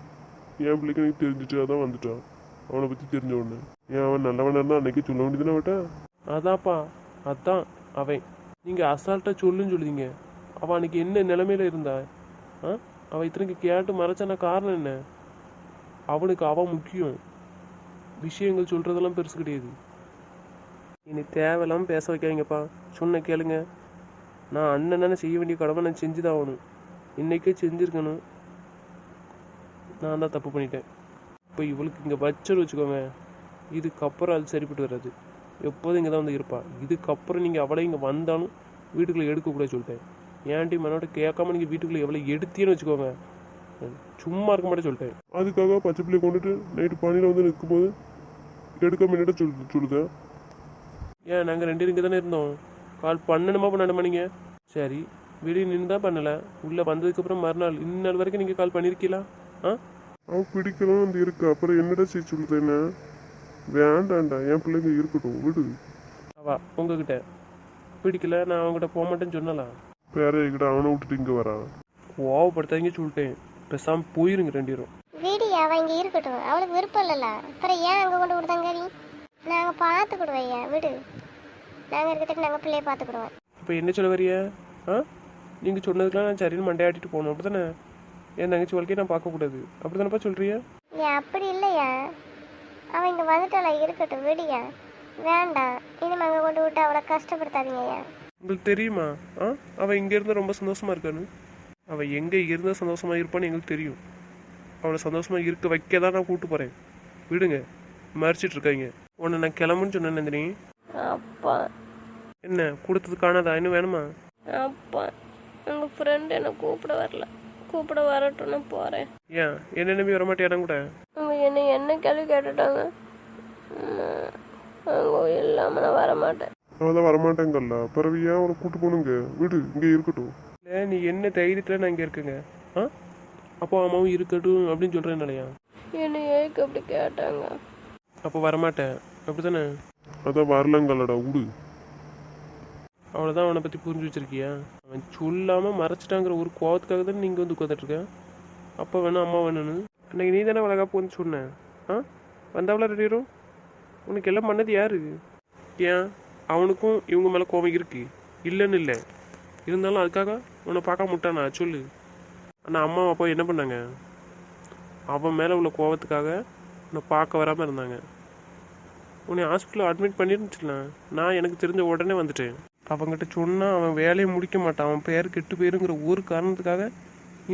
D: என் பிள்ளைக்கு எனக்கு தெரிஞ்சுட்டு அதான் வந்துட்டான் அவனை பற்றி தெரிஞ்ச உடனே. ஏன் அவன் நல்லவனா இருந்தா அன்னைக்கே சொல்ல வேண்டியதுனா அவட்ட
A: அதான்ப்பா அதான் அவன். நீங்கள் அசால்ட்டாக சொல்லுன்னு சொல்லுதீங்க. அவன் அன்னைக்கு என்ன நிலமையில இருந்தா? ஆ? அவன் இத்தனைக்கு கேட்டு மறைச்சான காரணம் என்ன? அவனுக்கு அவன் முக்கியம். விஷயங்கள் சொல்கிறதெல்லாம் பெருசு கிடையாது. இனி தேவையில்லாமல் பேச வைக்காதீங்கப்பா. சொன்ன கேளுங்க. நான் அண்ணன் செய்ய வேண்டிய கடமை நான் செஞ்சு தான் ஆகணும். இன்றைக்கே செஞ்சுருக்கணும். நான் தான் தப்பு பண்ணிட்டேன். இப்போ இவளுக்கு இங்கே வச்சர் வச்சுக்கோங்க. இதுக்கப்புறம் அது சரிப்பட்டு வராது. எப்போதும் இங்கே தான் வந்து இருப்பா. இதுக்கப்புறம் நீங்கள் அவளை இங்கே வந்தாலும் வீட்டுக்குள்ளே எடுக்கக்கூடாது சொல்லிட்டேன். ஏன்டி மனோட கேட்காம நீங்கள் வீட்டுக்குள்ளே எவ்வளோ எடுத்தீன்னு வச்சுக்கோங்க. சும்மா இருக்க மாட்டேன் சொல்லிட்டேன்.
D: அதுக்காக பச்சை பிள்ளைய கொண்டுட்டு நைட்டு பானியில் வந்து நிற்கும்போது எடுக்க முன்னாடி சொல் சொல்லுதேன்
A: ஏன் நாங்கள் ரெண்டு இங்கே தானே இருந்தோம். கால் பண்ணணுமா பண்ணணுமா நீங்கள் சரி. வெளியே நின்று தான் பண்ணலை. உள்ளே வந்ததுக்கப்புறம் மறுநாள் இந்நாள் வரைக்கும் நீங்கள் கால் பண்ணியிருக்கீங்களா ஆ?
D: அவன் பிடிக்கலாம் வந்து இருக்கு. அப்புறம் என்னடா செய்ய சொல்லுது என்ன? வேண்டாம்டா. என் பிள்ளைங்க இருக்கட்டும். விடு.
A: அவா உங்ககிட்ட. பிடிக்கல. நான் அவங்ககிட்ட போக மாட்டேன்னு சொன்னலாம்
D: வேற எங்கிட்ட அவனை விட்டுட்டு இங்கே வரான்
A: கோவப்படுத்தாதீங்க சொல்லிட்டேன். பேசாமல் போயிருங்க ரெண்டு பேரும்.
B: வீடு அவள் இங்கே இருக்கட்டும். அவளுக்கு விருப்பம் இல்லைல்ல. அப்புறம் ஏன் அங்கே கொண்டு கொடுத்தாங்க நீ நாங்கள் பார்த்துக்கிடுவோம் ஐயா. விடு. நாங்கள் இருக்கிறதுக்கு நாங்கள் பிள்ளைய பார்த்துக்கிடுவோம்.
A: இப்போ என்ன சொல்ல வரிய ஆ? நீங்கள் சொன்னதுக்கெலாம் நான் சரின்னு மண்டையாட்டிட்டு போகணும். அப்படி தானே என் தங்கச்சி வாழ்க்கையை நான் பார்க்கக்கூடாது. அப்படி தானேப்பா சொல்கிறியா
B: ஏன் அப்படி இல்லையா? அவள் இங்கே வந்துட்டாளா? இருக்கட்டும் விடியா. வேண்டாம். இனிமே அங்கே கொண்டு விட்டு அவளை கஷ்டப்படுத்தாதீங்க ஐயா.
A: உங்களுக்கு தெரியுமா? ஆ? அவள் இங்கே இருந்தால் ரொம்ப சந்தோஷமாக இருக்கான்னு? அவள் எங்கே இருந்தால் சந்தோஷமாக இருப்பான்னு எங்களுக்கு தெரியும். அவளை சந்தோஷமாக இருக்க வைக்க தான் நான் கூப்பிட்டு போகிறேன் விடுங்க. மறைச்சிட்டு இருக்காங்க. உன்னை நான் கிளம்புன்னு சொன்னேன் நந்தினி.
C: அப்பா.
A: என்ன கொடுத்தது காணாதா? இன்னும் வேணுமா?
C: அப்பா. உங்கள் ஃப்ரெண்டு என்னை கூப்பிட வரல. கூப்பிட வரட்டும் நான் போகிறேன்
A: ஏன்? என்ன நம்பி வரமாட்டேன் கூட?
C: அவங்க என்னை என்ன கேள்வி கேட்டுட்டாங்க? அவங்க இல்லாமல் நான் வரமாட்டேன்.
D: அவன் தான் வரமாட்டேங்கல்ல. பிறகு ஏன் அவனை கூட்டு போகணுங்க? விடு இங்கே இருக்கட்டும்.
A: இல்லை நீ என்ன தைரியத்தில் நான் இங்கே இருக்குங்க? ஆ? அப்போ அம்மாவும் இருக்கட்டும் அப்படின்னு சொல்கிறேன் இல்லையா?
C: என்னை ஏக்கு அப்படி கேட்டாங்க.
A: அப்போ வரமாட்டேன். அப்படி தானே
D: அதான் வரலங்கல்லடா விடு.
A: அவ்வளோதான் அவனை பற்றி புரிஞ்சு வச்சுருக்கியா? அவன் சொல்லாமல் மறைச்சிட்டாங்கிற ஒரு கோவத்துக்காக தான் நீங்கள் வந்து உட்காந்துட்ருக்க அப்போ வேணும் அம்மா வேணும்னு. அன்னைக்கு நீ தானே வளகாப்பு வந்து சொன்னேன் ஆ? வந்தாவளா ரெடியும் உனக்கு எல்லாம் பண்ணது யாரு? ஏன்? அவனுக்கும் இவங்க மேலே கோவம் இருக்கு. இல்லைன்னு இல்லை. இருந்தாலும் அதுக்காக உன்னை பார்க்க முட்டானா சொல்லு. ஆனால் அம்மா அப்பா என்ன பண்ணாங்க? அவன் மேலே உள்ள கோவத்துக்காக உன்னை பார்க்க வராமல் இருந்தாங்க. உன்னை ஹாஸ்பிட்டலில் அட்மிட் பண்ணிருந்துச்சுல. நான் எனக்கு தெரிஞ்ச உடனே வந்துட்டேன். அவங்ககிட்ட சொன்னால் அவன் வேலையை முடிக்க மாட்டான். அவன் பேர் கெட்டு போயிருங்கிற ஒரு காரணத்துக்காக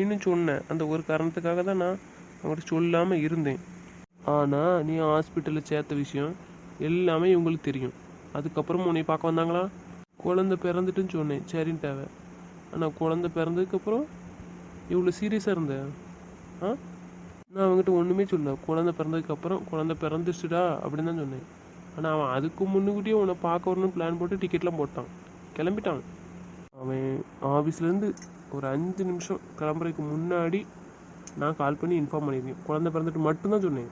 A: இன்னும் சொன்னேன் அந்த ஒரு காரணத்துக்காக தான் நான் அவங்ககிட்ட சொல்லாமல் இருந்தேன். ஆனால் நீ ஹாஸ்பிட்டலில் சேர்த்த விஷயம் எல்லாமே இவங்களுக்கு தெரியும். அதுக்கப்புறம் உன்னை பார்க்க வந்தாங்களா? குழந்தை பிறந்துட்டுன்னு சொன்னேன். சரின்ட்டாவ ஆனால் குழந்தை பிறந்ததுக்கப்புறம் இவ்வளோ சீரியஸாக இருந்தேன் ஆ? நான் அவங்ககிட்ட ஒன்றுமே சொல்ல குழந்தை பிறந்ததுக்கப்புறம் குழந்தை பிறந்துச்சுடா அப்படின்னு தான் சொன்னேன். ஆனால் அவன் அதுக்கு முன்னுக்கூட்டியே உன்னை பார்க்க வரணும்னு பிளான் போட்டு டிக்கெட்லாம் போட்டான். கிளம்பிட்டான். அவன் ஆஃபீஸ்லேருந்து ஒரு அஞ்சு நிமிஷம் கிளம்புறதுக்கு முன்னாடி நான் கால் பண்ணி இன்ஃபார்ம் பண்ணியிருக்கேன் குழந்தை பிறந்துட்டு மட்டும்தான் சொன்னேன்.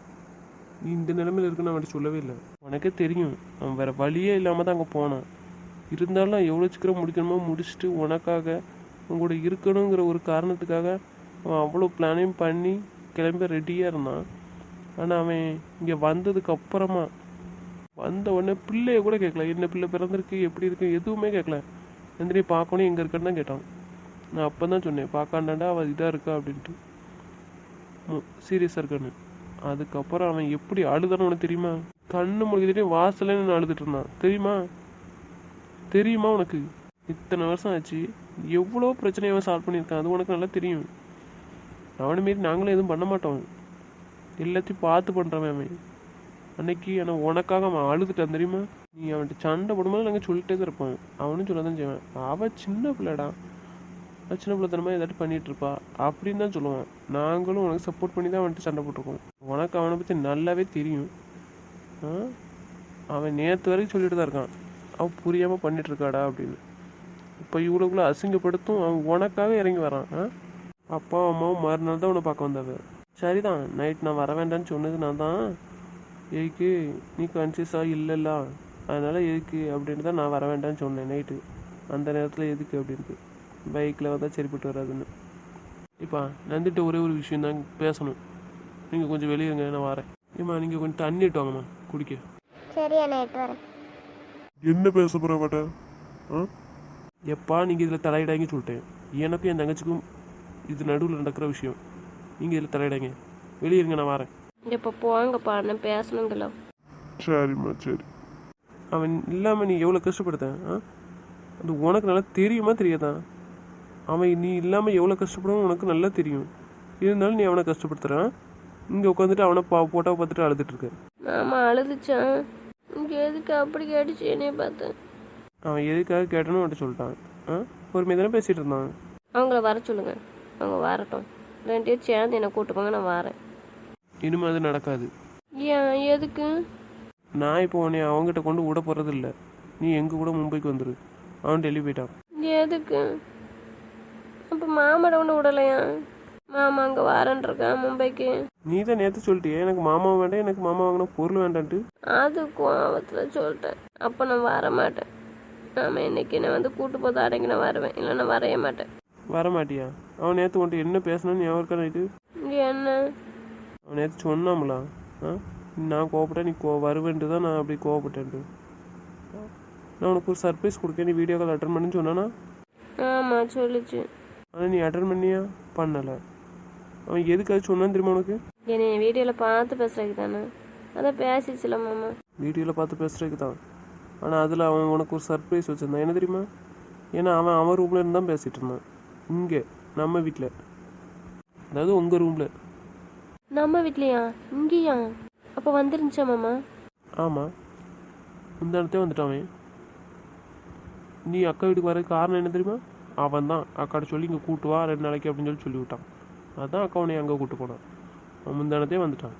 A: நீ இந்த நிலைமையில் இருக்குன்னு அவன்கிட்ட சொல்லவே இல்லை. உனக்கே தெரியும் அவன் வேறு வழியே இல்லாமல் தான் அங்கே போனான். இருந்தாலும் நான் எவ்வளோ சீக்கிரம் முடிக்கணுமோ முடிச்சுட்டு உனக்காக உன் கூட இருக்கணுங்கிற ஒரு காரணத்துக்காக அவன் அவ்வளோ பிளானையும் பண்ணி கிளம்பி ரெடியாக இருந்தான். ஆனால் அவன் இங்கே வந்ததுக்கு அப்புறமா வந்த உடனே பிள்ளைய கூட கேட்கல. என்ன பிள்ளை பிறந்திருக்கு எப்படி இருக்கு எதுவுமே கேட்கல. எந்திரி பார்க்கணும் எங்கே இருக்கன்னு தான் கேட்டான். நான் அப்போ தான் சொன்னேன் பார்க்காண்டாண்டா அவள் இதாக இருக்கா அப்படின்ட்டு. சீரியஸாக இருக்கான்னு. அதுக்கப்புறம் அவன் எப்படி அழுதான்னு உனக்கு தெரியுமா? கண்ணு முடிக்கிட்டே வாசல்ல அழுதுட்டு இருந்தான். தெரியுமா? தெரியுமா உனக்கு? இத்தனை வருஷம் ஆச்சு எவ்வளோ பிரச்சனையை அவன் சால்வ் பண்ணியிருக்கான் அது உனக்கு நல்லா தெரியும். அவனை மீறி நாங்களும் எதுவும் பண்ண மாட்டோம். எல்லாத்தையும் பார்த்து பண்ணுறவன் அவன். அன்னைக்கு ஆனால் உனக்காக அவன் அழுதுட்டான் தெரியுமா? நீ அவன்கிட்ட சண்டை போடும்போது நாங்கள் சொல்லிட்டே தான் இருப்போம். அவனும் சொல்ல தான் செய்வான். அவன் சின்ன பிள்ளைடா. அவ சின்ன பிள்ளைத்தனமாக ஏதாட்டு பண்ணிட்டு இருப்பா. அப்படின்னு தான் சொல்லுவான். நாங்களும் உனக்கு சப்போர்ட் பண்ணி தான் அவன்கிட்ட சண்டை போட்டிருக்கோம். உனக்கு அவனை பற்றி நல்லாவே தெரியும். ஆ? அவன் நேற்று வரைக்கும் சொல்லிட்டு தான் இருக்கான். அவன் புரியாமல் பண்ணிட்டு இருக்காடா அப்படின்னு. இப்போ இவ்வளோக்குள்ள அசிங்கப்படுத்தும் அவன் உனக்காக இறங்கி வரான். ஆ? அப்பா அம்மாவும் மறுநாள் தான் உன்னை பார்க்க வந்தாங்க. சரிதான். நைட் நான் வர வேண்டாம்னு சொன்னது நான் தான் எதுக்கு? நீ கன்சியஸாக இல்லைல்ல. அதனால் எதுக்கு அப்படின்ட்டு தான் நான் வர வேண்டாம்னு சொன்னேன் நைட்டு அந்த நேரத்தில் எதுக்கு அப்படின்ட்டு. பைக்கில் வந்தால் சரிப்பட்டு வராதுன்னு. இப்போ நந்திட்ட ஒரே ஒரு விஷயம் தான் பேசணும். நீங்கள் கொஞ்சம் வெளியே இருங்க நான் வரேன். ஏம்மா நீங்கள் கொஞ்சம் தண்ணி இட்டு வாங்கம்மா குடிக்க.
B: சரியா வரேன்.
D: என்ன பேச அவட்ட? ஆ?
A: எப்பா நீங்கள் இதில் தலையிடாங்க சொல்லிட்டேன். எனக்கும் என் தங்கச்சிக்கும் இது நடுவில் நடக்கிற விஷயம். நீங்கள் இதில் தலையிடாங்க வெளியே இருங்க நான் வரேன்.
C: இப்போ போங்கப்பா நான் பேசணுங்களோ
D: சரிம்மா சரி.
A: அவன் இல்லாமல் நீ எவ்வளோ கஷ்டப்படுத்தேன் ஆ? அது உனக்கு நல்லா தெரியுமா தெரியாதா? அவன் நீ இல்லாமல் எவ்வளோ கஷ்டப்படுவோம் உனக்கு நல்லா தெரியும். இருந்தாலும் நீ அவனை கஷ்டப்படுத்துறான் இங்கே உட்காந்துட்டு அவனை பா போட்டோ பார்த்துட்டு அழுதுட்டு இருக்க.
C: மாமா அழுதுச்சான் இங்கே எதுக்கு அப்படி கேட்டுச்சு என்னைய பார்த்தேன்
A: அவன் எதுக்காக கேட்டனும் அவன்கிட்ட சொல்லிட்டான் ஆ? பொறுமையாக தானே பேசிகிட்டு இருந்தான்.
C: அவங்கள வர சொல்லுங்க. அவங்க வரட்டும். ரெண்டு பேரும் சேர்ந்து என்னை கூட்டு போங்க நான் வரேன்.
A: இனிமே அது நடக்காது.
C: ஏன் எதுக்கு?
A: நான் இப்போ உன்னை அவங்ககிட்ட கொண்டு விட போகிறது இல்லை நீ எங்கள் கூட மும்பைக்கு வந்துரு. அவன் டெல்லி போயிட்டான்.
C: எதுக்கு? அப்போ மாமாட ஒன்று விடலையா? மாமா அங்கே வரேன்ருக்கான் மும்பைக்கு?
A: நீ தான் நேற்று சொல்லிட்டியே எனக்கு மாமா வேண்டாம் எனக்கு மாமா வாங்கின பொருள் வேண்டான்ட்டு.
C: அது கோவத்தில் சொல்லிட்டேன். அப்போ நான் வர மாட்டேன் ஆமாம் இன்னைக்கு என்னை வந்து கூட்டு போது அடங்கி நான் வருவேன். இல்லை நான் வரைய மாட்டேன்.
A: வர மாட்டியா அவன் நேற்று உன்ட்டு என்ன பேசணும்னு ஞாபகம் இருக்கா நைட்டு
C: என்ன?
A: அவன் நேற்று சொன்னாமலா ஆ? நான் கோவப்பட்டேன் நீ கோ வருவேன்ட்டு தான் நான் அப்படி கோவப்பட்டேன்ட்டு. நான் உனக்கு ஒரு சர்ப்ரைஸ் கொடுக்க நீ வீடியோ கால் அட்டன் பண்ணுன்னு சொன்னானா?
C: ஆமாம் சொல்லுச்சு.
A: ஆனால் நீ அட்டன் பண்ணியா? பண்ணலை. அவன் எதுக்காக சொன்னான்னு தெரியுமா உனக்கு?
C: என்னை வீடியோவில் பார்த்து பேசுறதுக்கு தானே? அதான் பேசிச்சுல மாமா.
A: வீடியோவில் பார்த்து பேசுறதுக்கு தான். ஆனால் அதில் அவன் உனக்கு ஒரு சர்ப்ரைஸ் வச்சுருந்தான். என்ன தெரியுமா? ஏன்னா அவன் அவன் ரூமில் இருந்து தான் பேசிகிட்டு இருந்தான். இங்கே நம்ம வீட்டில் அதாவது உங்கள் ரூமில்
C: நம்ம வீட்லையா? இங்கேயா? அப்போ வந்துருந்துச்சா மாமா?
A: ஆமாம் முந்தானத்தே வந்துட்டான் அவன் நீ அக்கா வீட்டுக்கு வரதுக்கு காரணம் என்ன தெரியுமா? அவன் தான் அக்காட்ட சொல்லி இங்கே கூட்டு வா ரெண்டு நாளைக்கு அப்படின்னு சொல்லி சொல்லி விட்டான் அதான் அக்கா உன்னை அங்கே கூட்டு போனான். அவன் முந்தானத்தே வந்துட்டான்.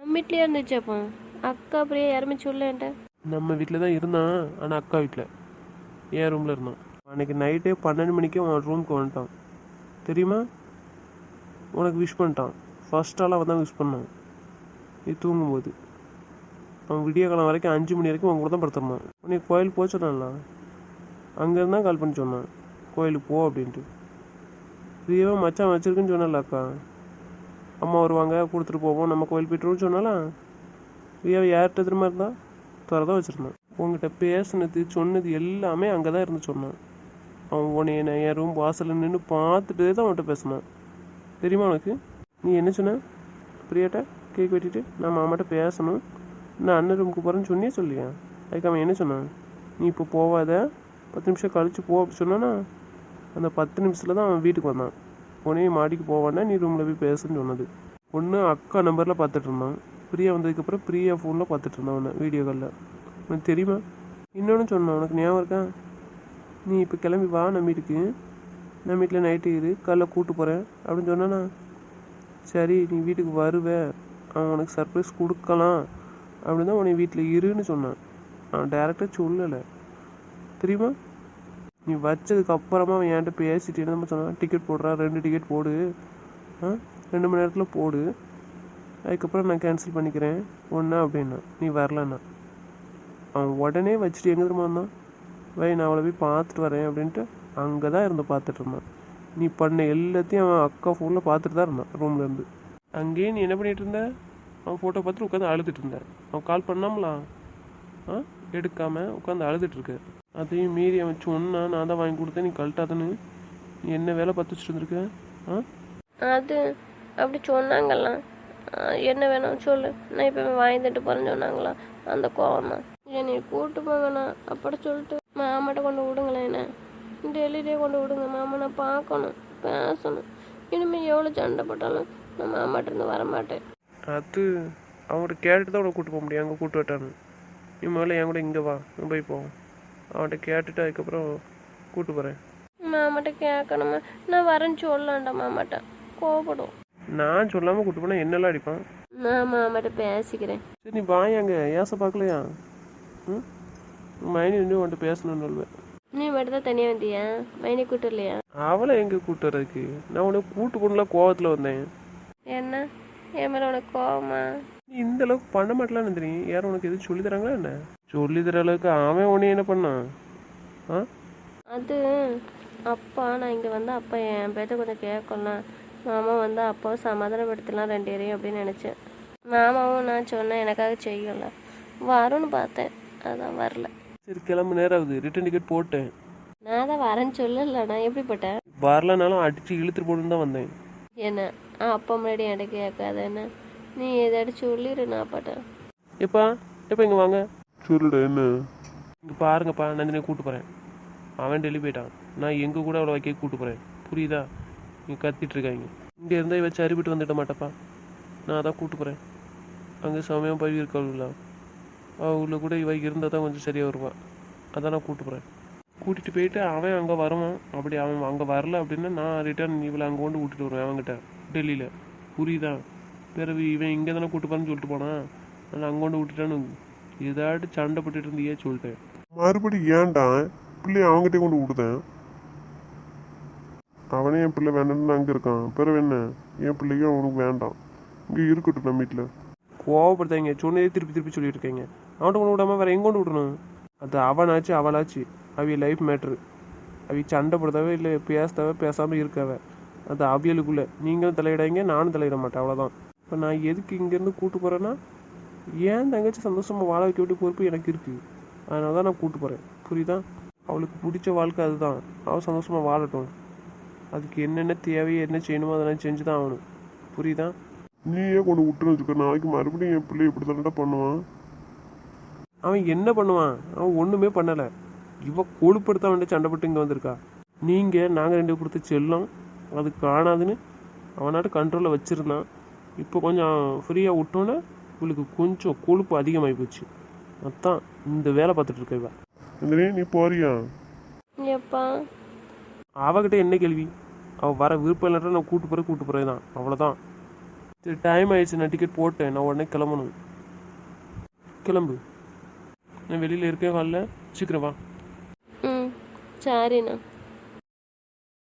C: நம்ம வீட்லயே இருந்துச்சு அப்போ? அக்கா அப்படியே யாருமே சொல்லேன்ட்ட
A: நம்ம வீட்டில் தான் இருந்தான் ஆனால் அக்கா வீட்டில் என் ரூமில் இருந்தான். அன்னைக்கு நைட்டே பன்னெண்டு மணிக்கே அவன் ரூமுக்கு வந்துட்டான். தெரியுமா? உனக்கு விஷ் பண்ணிட்டான். ஃபர்ஸ்ட் ஆளாக அவன் தான் யூஸ் பண்ணான் இது தூங்கும்போது. அவன் விடிய காலம் வரைக்கும் அஞ்சு மணி வரைக்கும் அவன் கூட தான் படுத்திருந்தான் உனக்கு கோயில் போக சொன்னான்ல. அங்கே இருந்தால் கால் பண்ணி சொன்னான். கோயிலுக்கு போ அப்படின்ட்டு. இதுவே மச்சான் வச்சிருக்குன்னு சொன்னல அக்கா. அம்மா வருவாங்க கொடுத்துட்டு போவோம். நம்ம கோயில் போய்ட்டுருவோம்னு சொன்னாலா ரியாவை யார்கிட்ட திரும்ப இருந்தா? தான் வச்சுருந்தான். உங்ககிட்ட பேசினது சொன்னது எல்லாமே அங்கே தான் இருந்து சொன்னான். அவன் உன்னை என் ரூம் வாசலில் நின்று பார்த்துட்டே தான் அவன்கிட்ட பேசினான். தெரியுமா உனக்கு? நீ என்ன சொன்ன? பிரியாட்ட கேக் வெட்டிட்டு நான் மாமாட்ட பேசணும். நான் அண்ணன் ரூமுக்கு போகிறேன்னு சொன்னியே சொல்லியா? அதுக்கு அவன் என்ன சொன்னான்? நீ இப்போ போவாத. பத்து நிமிஷம் கழித்து போ அப்படி சொன்னானா? அந்த பத்து நிமிஷத்தில் தான் அவன் வீட்டுக்கு வந்தான். உடனே மாடிக்கு போவான்னா நீ ரூமில் போய் பேசுன்னு சொன்னது. ஒன்று அக்கா நம்பரில் பார்த்துட்டு இருந்தான். பிரியா வந்ததுக்கப்புறம் பிரியா ஃபோனில் பார்த்துட்டு இருந்தான் அவனை வீடியோ காலில் உனக்கு தெரியுமா? இன்னொன்று சொன்னான். உனக்கு ஞாபகம் இருக்கா? நீ இப்போ கிளம்பி வா நம்ம வீட்டுக்கு. நம்ம வீட்டில் நைட்டு இரு. காலைல கூப்பிட்டு போகிறேன் அப்படின்னு சொன்னானா? சரி நீ வீட்டுக்கு வருவேன் அவன் உனக்கு சர்ப்ரைஸ் கொடுக்கலாம். அப்படின்னு தான் உன்னை வீட்டில் இருன்னு சொன்னான். அவன் டேரெக்டாக சொல்லலை. தெரியுமா? நீ வச்சதுக்கு அப்புறமா அவன் என்கிட்ட பேசிட்டு என்ன சொன்னான்? டிக்கெட் போடுறான் ரெண்டு டிக்கெட் போடு. ஆ? ரெண்டு மணி நேரத்தில் போடு. அதுக்கப்புறம் நான் கேன்சல் பண்ணிக்கிறேன். ஒன்றா அப்படின்னா நீ வரலண்ணா அவன் உடனே வச்சுட்டு எங்கே திரும்ப வந்தான்? வை நான் அவளை போய் பார்த்துட்டு வரேன் அப்படின்ட்டு அங்கே தான் இருந்து பார்த்துட்டு இருந்தான். நீ பண்ண எல்லாத்தையும் அவன் அக்கா ஃபோனில் பார்த்துட்டு தான் இருந்தான் ரூம்ல இருந்து. அங்கேயே நீ என்ன பண்ணிட்டு இருந்த? அவன் ஃபோட்டோ பார்த்துட்டு உட்காந்து அழுதுட்டு இருந்தேன். அவன் கால் பண்ணாமலாம் ஆ? எடுக்காமல் உட்காந்து அழுதுட்டுருக்க அதையும் மீறி அவன் சொன்னான் நான் தான் வாங்கி கொடுத்தேன் நீ கழட்டாதன்னு. நீ என்ன வேலை பார்த்து வச்சுட்டு இருந்திருக்க? ஆ?
C: அது அப்படி சொன்னாங்கல்லாம் என்ன வேணும் சொல்லு. நான் இப்போ வாங்கி தட்டு போகிறேன்னு சொன்னாங்களா? அந்த கோவம் தான் என்னை கூட்டு போக வேணாம் அப்படி சொல்லிட்டு மாமாட்ட கொண்டு விடுங்களேன் என்ன? டெல்லியிலே கொண்டு விடுங்க. மாமா நான் பார்க்கணும் பேசணும். இனிமேல் எவ்வளோ சண்டை போட்டாலும் நான் மாமாட்ட இருந்து வரமாட்டேன்.
A: அது அவன்கிட்ட கேட்டுட்டு தான் உனக்கு கூட்டு போக முடியும். அங்கே கூட்டு விட்டான்னு நீ முதல்ல என் கூட இங்கே வா. போய் போவோம். அவன்கிட்ட கேட்டுட்டு அதுக்கப்புறம் கூட்டு போகிறேன்
C: மாமாட்ட கேட்கணுமா? நான் வரேன்னு சொல்லலாம்டா மாமாட்ட. கோவப்படும்.
A: நான் சொல்லாமல் கூட்டு போனால் என்னெல்லாம் அடிப்பான்?
C: நான் மாமாட்ட பேசிக்கிறேன்.
A: சரி நீ வாயாங்க ஏச பார்க்கலையா? ம்? மைனி வந்து உன்கிட்ட பேசணும்னு சொல்லுவேன்.
C: நீ மட்டும் தான் தனியாக வந்தியா? மைனி கூட்டு இல்லையா
A: அவளை எங்கே கூட்டு வர்றதுக்கு? நான் உனக்கு கூட்டு போனலாம் கோவத்தில் வந்தேன்.
C: என்ன? என் மேலே உனக்கு கோவமா?
A: நீ இந்த அளவுக்கு பண்ண மாட்டலான்னு தெரியும் யாரும் உனக்கு எதுவும் சொல்லி தராங்களா என்ன? சொல்லி தர அளவுக்கு அவன் உன்னை என்ன பண்ணான் ஆ?
C: அது அப்பா நான் இங்கே வந்து அப்பா என் பேச்ச கொஞ்சம் கேட்கலாம் மாமா வந்து அப்பாவை சமாதானப்படுத்தலாம் ரெண்டு பேரையும் அப்படின்னு நினச்சேன். மாமாவும் நான் சொன்னேன் எனக்காக செய்யல வரும்னு பார்த்தேன். அதான் வரல.
A: சரி கிளம்பு நேரம் ஆகுது. ரிட்டன் டிக்கெட் போட்டேன்.
C: நான் தான் வரேன்னு சொல்லல நான் எப்படிப்பட்டேன்
A: வரலனாலும் அடிச்சு இழுத்துட்டு போகணுன்னு தான் வந்தேன்.
C: என்ன? ஆ, அப்பா முன்னாடி எனக்கு கேட்காத என்ன? நீ ஏதாச்சும் சொல்லிடு நான் அப்பாட்ட
A: எப்பா எப்போ இங்கே வாங்க.
D: சொல்லுடா என்ன?
A: இங்கே பாருங்கப்பா நந்தினியை கூட்டு போகிறேன் அவன் டெல்லி போயிட்டான். நான் எங்கள் கூட அவளை வைக்க கூட்டு போகிறேன் புரியுதா? இங்கே கத்திட்டு இருக்காங்க. இங்கே இருந்தால் இவ சரிபிட்டு வந்துட மாட்டப்பா. நான் அதான் கூட்டு போகிறேன் அங்கே சமயம் பழி இருக்கல அவங்கள கூட இவ இருந்தால் தான் கொஞ்சம் சரியாக வருவான் அதான் நான் கூட்டு போகிறேன் கூட்டிகிட்டு போயிட்டு அவன் அங்கே வருவான். அப்படி அவன் அங்கே வரல அப்படின்னா நான் ரிட்டர்ன் இவளை அங்கே கொண்டு விட்டுட்டு வருவேன் அவன்கிட்ட டெல்லியில். புரியுதா? பிறகு இவன் இங்கே தானே கூட்டு போகிறேன்னு சொல்லிட்டு போனான் நான் அங்கே கொண்டு விட்டுட்டான்னு ஏதாட்டு சண்டை போட்டுட்டு இருந்தியே சொல்லிட்டேன்.
D: மறுபடி ஏன்டா பிள்ளைய அவங்ககிட்ட கொண்டு விடுதேன் அவனே என் பிள்ளை வேண்டாம்னு அங்கே இருக்கான். பிறகு என்ன? என் பிள்ளைக்கும் அவனுக்கு வேண்டாம். இங்கே இருக்கட்டும் நம்ம வீட்டில்
A: கோவப்படுத்தாங்க சொன்னதே திருப்பி திருப்பி சொல்லிட்டு இருக்கீங்க. அவன்கிட்ட கொண்டு விடாம வேற எங்க கொண்டு விடணும்? அது அவனாச்சு அவளாச்சு. அவிய லைஃப் மேட்ரு அவி சண்டை போடுறதாவே இல்லை பேசுறவ பேசாமல் இருக்காவ. அது அவியலுக்குள்ள. நீங்களும் தலையிடாங்க நானும் தலையிட மாட்டேன் அவ்வளோதான் இப்போ நான் எதுக்கு இங்கேருந்து கூட்டு போகிறேன்னா ஏன் தங்கச்சி சந்தோஷமாக வாழ வைக்க வேண்டிய பொறுப்பு எனக்கு இருக்குது அதனால தான் நான் கூட்டு போகிறேன் புரியுதா? அவளுக்கு பிடிச்ச வாழ்க்கை அதுதான். அவள் சந்தோஷமாக வாழட்டும். அதுக்கு என்னென்ன தேவையோ என்ன செய்யணுமோ அதெல்லாம் செஞ்சு தான் ஆகணும். புரியுதா?
D: நீயே கொண்டு விட்டுன்னு வச்சுக்க. நாளைக்கு மறுபடியும் என் பிள்ளை இப்படி தானடா பண்ணுவான்?
A: அவன் என்ன பண்ணுவான்? அவன் ஒன்றுமே பண்ணலை. இவ கொழுப்படுத்த அவன்கிட்ட சண்டை போட்டு இங்கே வந்திருக்கா. நீங்கள் நாங்கள் ரெண்டு கொடுத்த செல்லம் அது காணாதுன்னு அவனாட்ட கண்ட்ரோலில் வச்சுருந்தான். இப்போ கொஞ்சம் ஃப்ரீயாக விட்டோன்னே இவளுக்கு கொஞ்சம் கொழுப்பு அதிகமாகி போச்சு. அதான் இந்த வேலை பார்த்துட்டு இருக்க இவ.
D: நீ போறியா?
C: எப்பா
A: அவகிட்ட என்ன கேள்வி? அவள் வர விருப்பம் இல்லாட்டா நான் கூட்டு போகிறேன் கூட்டு போகிறேன் தான் அவ்வளோதான் சரி டைம் ஆயிடுச்சு நான் டிக்கெட் போட்டேன். நான் உடனே கிளம்பணும். கிளம்பு. நான் வெளியில் இருக்கவே வரல. சீக்கிரம் வா.
C: ம் சரிண்ணா.